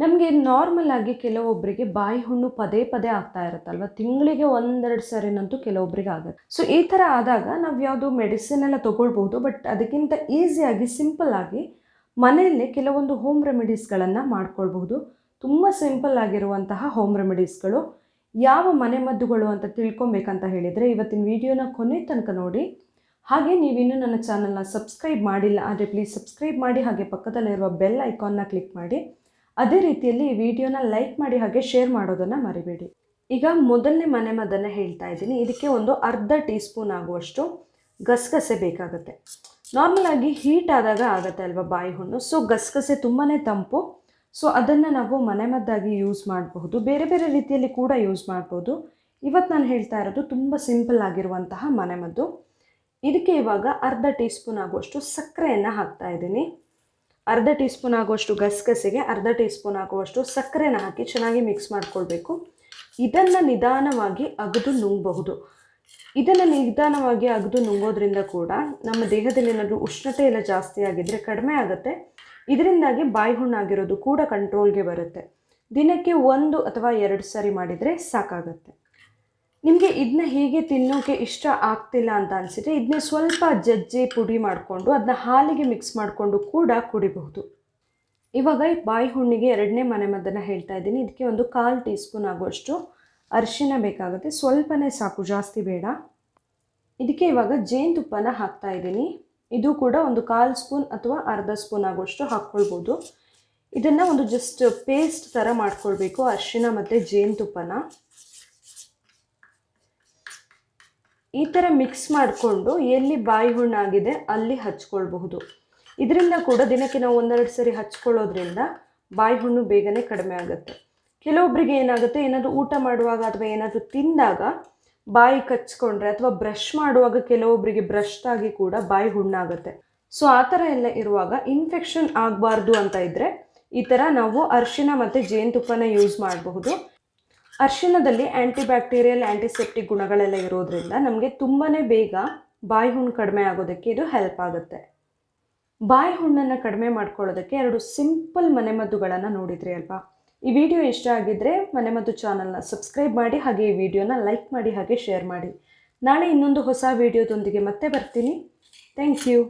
ನಮಗೆ ನಾರ್ಮಲ್ ಆಗಿ ಕೆಲವೊಬ್ಬರಿಗೆ ಬಾಯಿ ಹುಣ್ಣು ಪದೇ ಪದೇ ಆಗ್ತಾ ಇರುತ್ತಲ್ವ? ತಿಂಗಳಿಗೆ ಒಂದೆರಡು ಸರಿನಂತೂ ಕೆಲವೊಬ್ಬರಿಗೆ ಆಗುತ್ತೆ. ಸೊ ಈ ಥರ ಆದಾಗ ನಾವು ಯಾವುದು ಮೆಡಿಸಿನ್ ಎಲ್ಲ ತೊಗೊಳ್ಬೋದು ಬಟ್ ಅದಕ್ಕಿಂತ ಈಸಿಯಾಗಿ ಸಿಂಪಲ್ ಆಗಿ ಮನೆಯಲ್ಲೇ ಕೆಲವೊಂದು ಹೋಮ್ ರೆಮಿಡೀಸ್ಗಳನ್ನು ಮಾಡ್ಕೊಳ್ಬಹುದು. ತುಂಬ ಸಿಂಪಲ್ ಆಗಿರುವಂತಹ ಹೋಮ್ ರೆಮಿಡೀಸ್ಗಳು ಯಾವ ಮನೆ ಮದ್ದುಗಳು ಅಂತ ತಿಳ್ಕೊಬೇಕಂತ ಹೇಳಿದರೆ ಇವತ್ತಿನ ವಿಡಿಯೋನ ಕೊನೆ ತನಕ ನೋಡಿ. ಹಾಗೆ ನೀವಿನ್ನೂ ನನ್ನ ಚಾನಲ್ನ ಸಬ್ಸ್ಕ್ರೈಬ್ ಮಾಡಿಲ್ಲ ಆದರೆ ಪ್ಲೀಸ್ ಸಬ್ಸ್ಕ್ರೈಬ್ ಮಾಡಿ, ಹಾಗೆ ಪಕ್ಕದಲ್ಲಿರುವ ಬೆಲ್ ಐಕಾನ್ನ ಕ್ಲಿಕ್ ಮಾಡಿ. ಅದೇ ರೀತಿಯಲ್ಲಿ ವಿಡಿಯೋನ ಲೈಕ್ ಮಾಡಿ ಹಾಗೆ ಶೇರ್ ಮಾಡೋದನ್ನು ಮರಿಬೇಡಿ. ಈಗ ಮೊದಲನೇ ಮನೆಮದ್ದನ್ನು ಹೇಳ್ತಾ ಇದ್ದೀನಿ. ಇದಕ್ಕೆ ಒಂದು ಅರ್ಧ ಟೀ ಸ್ಪೂನ್ ಆಗುವಷ್ಟು ಗಸಗಸೆ ಬೇಕಾಗುತ್ತೆ. ನಾರ್ಮಲಾಗಿ ಹೀಟ್ ಆದಾಗ ಆಗುತ್ತೆ ಅಲ್ವಾ ಬಾಯಿ ಹುಣ್ಣು? ಸೊ ಗಸಗಸೆ ತುಂಬಾ ತಂಪು. ಸೊ ಅದನ್ನು ನಾವು ಮನೆಮದ್ದಾಗಿ ಯೂಸ್ ಮಾಡಬಹುದು. ಬೇರೆ ಬೇರೆ ರೀತಿಯಲ್ಲಿ ಕೂಡ ಯೂಸ್ ಮಾಡ್ಬೋದು ಇವತ್ತು ನಾನು ಹೇಳ್ತಾ ಇರೋದು ತುಂಬ ಸಿಂಪಲ್ ಆಗಿರುವಂತಹ ಮನೆಮದ್ದು ಇದಕ್ಕೆ ಇವಾಗ ಅರ್ಧ ಟೀ ಸ್ಪೂನ್ ಆಗುವಷ್ಟು ಸಕ್ಕರೆಯನ್ನು ಹಾಕ್ತಾ ಇದ್ದೀನಿ. ಅರ್ಧ ಟೀ ಸ್ಪೂನ್ ಆಗುವಷ್ಟು ಗಸಗಸೆಗೆ, ಅರ್ಧ ಟೀ ಸ್ಪೂನ್ ಆಗುವಷ್ಟು ಸಕ್ಕರೆನ ಹಾಕಿ ಚೆನ್ನಾಗಿ ಮಿಕ್ಸ್ ಮಾಡ್ಕೊಳ್ಬೇಕು. ಇದನ್ನು ನಿಧಾನವಾಗಿ ಅಗದು ನುಂಗಬಹುದು. ಇದನ್ನು ನಿಧಾನವಾಗಿ ಅಗದು ನುಂಗೋದ್ರಿಂದ ಕೂಡ ನಮ್ಮ ದೇಹದಲ್ಲಿ ಏನಾದರೂ ಉಷ್ಣತೆ ಎಲ್ಲ ಜಾಸ್ತಿ ಆಗಿದ್ದರೆ ಕಡಿಮೆ ಆಗುತ್ತೆ. ಇದರಿಂದಾಗಿ ಬಾಯಿ ಹುಣ್ಣಾಗಿರೋದು ಕೂಡ ಕಂಟ್ರೋಲ್ಗೆ ಬರುತ್ತೆ. ದಿನಕ್ಕೆ ಒಂದು ಅಥವಾ ಎರಡು ಸಾರಿ ಮಾಡಿದರೆ ಸಾಕಾಗುತ್ತೆ. ನಿಮಗೆ ಇದನ್ನ ಹೀಗೆ ತಿನ್ನೋಕೆ ಇಷ್ಟ ಆಗ್ತಿಲ್ಲ ಅಂತ ಅನಿಸಿದ್ರೆ ಇದನ್ನ ಸ್ವಲ್ಪ ಜಜ್ಜಿ ಪುಡಿ ಮಾಡಿಕೊಂಡು ಅದನ್ನ ಹಾಲಿಗೆ ಮಿಕ್ಸ್ ಮಾಡಿಕೊಂಡು ಕೂಡ ಕುಡಿಬಹುದು. ಇವಾಗ ಬಾಯಿ ಹುಣ್ಣಿಗೆ ಎರಡನೇ ಮನೆ ಮದ್ದನ್ನು ಹೇಳ್ತಾ ಇದ್ದೀನಿ. ಇದಕ್ಕೆ ಒಂದು ಕಾಲು ಟೀ ಸ್ಪೂನ್ ಆಗುವಷ್ಟು ಅರಿಶಿನ ಬೇಕಾಗುತ್ತೆ. ಸ್ವಲ್ಪನೇ ಸಾಕು, ಜಾಸ್ತಿ ಬೇಡ. ಇದಕ್ಕೆ ಇವಾಗ ಜೇನುತುಪ್ಪನ ಹಾಕ್ತಾ ಇದ್ದೀನಿ. ಇದು ಕೂಡ ಒಂದು ಕಾಲು ಸ್ಪೂನ್ ಅಥವಾ ಅರ್ಧ ಸ್ಪೂನ್ ಆಗುವಷ್ಟು ಹಾಕ್ಕೊಳ್ಬೋದು. ಇದನ್ನು ಒಂದು ಜಸ್ಟ್ ಪೇಸ್ಟ್ ಥರ ಮಾಡ್ಕೊಳ್ಬೇಕು ಅರಿಶಿನ ಮತ್ತು ಜೇನುತುಪ್ಪನ. ಈ ಥರ ಮಿಕ್ಸ್ ಮಾಡಿಕೊಂಡು ಎಲ್ಲಿ ಬಾಯಿ ಹುಣ್ಣಾಗಿದೆ ಅಲ್ಲಿ ಹಚ್ಕೊಳ್ಬಹುದು. ಇದರಿಂದ ಕೂಡ ದಿನಕ್ಕೆ ನಾವು ಒಂದೆರಡು ಸರಿ ಹಚ್ಕೊಳ್ಳೋದ್ರಿಂದ ಬಾಯಿ ಹುಣ್ಣು ಬೇಗನೆ ಕಡಿಮೆ ಆಗುತ್ತೆ. ಕೆಲವೊಬ್ಬರಿಗೆ ಏನಾಗುತ್ತೆ, ಏನಾದರೂ ಊಟ ಮಾಡುವಾಗ ಅಥವಾ ಏನಾದರೂ ತಿಂದಾಗ ಬಾಯಿ ಕಚ್ಕೊಂಡ್ರೆ ಅಥವಾ ಬ್ರಷ್ ಮಾಡುವಾಗ ಕೆಲವೊಬ್ಬರಿಗೆ ಬ್ರಷ್ಟಾಗಿ ಕೂಡ ಬಾಯಿ ಹುಣ್ಣಾಗುತ್ತೆ ಸೊ ಆ ಥರ ಎಲ್ಲ ಇರುವಾಗ ಇನ್ಫೆಕ್ಷನ್ ಆಗಬಾರ್ದು ಅಂತ ಇದ್ದರೆ ಈ ಥರ ನಾವು ಅರಿಶಿನ ಮತ್ತು ಜೇನುತುಪ್ಪನ ಯೂಸ್ ಮಾಡಬಹುದು. ಅರಿಶಿಣದಲ್ಲಿ ಆ್ಯಂಟಿ ಬ್ಯಾಕ್ಟೀರಿಯಲ್ ಆ್ಯಂಟಿಸೆಪ್ಟಿಕ್ ಗುಣಗಳೆಲ್ಲ ಇರೋದ್ರಿಂದ ನಮಗೆ ತುಂಬಾ ಬೇಗ ಬಾಯಿ ಹುಣ್ಣು ಕಡಿಮೆ ಆಗೋದಕ್ಕೆ ಇದು ಹೆಲ್ಪ್ ಆಗುತ್ತೆ. ಬಾಯಿ ಹುಣ್ಣನ್ನು ಕಡಿಮೆ ಮಾಡ್ಕೊಳ್ಳೋದಕ್ಕೆ ಎರಡು ಸಿಂಪಲ್ ಮನೆಮದ್ದುಗಳನ್ನು ನೋಡಿದ್ರಿ ಅಲ್ವಾ? ಈ ವಿಡಿಯೋ ಇಷ್ಟ ಆಗಿದ್ದರೆ ಮನೆಮದ್ದು ಚಾನಲ್ನ ಸಬ್ಸ್ಕ್ರೈಬ್ ಮಾಡಿ, ಹಾಗೆ ಈ ವಿಡಿಯೋನ ಲೈಕ್ ಮಾಡಿ, ಹಾಗೆ ಶೇರ್ ಮಾಡಿ. ನಾಳೆ ಇನ್ನೊಂದು ಹೊಸ ವಿಡಿಯೋದೊಂದಿಗೆ ಮತ್ತೆ ಬರ್ತೀನಿ. Thank you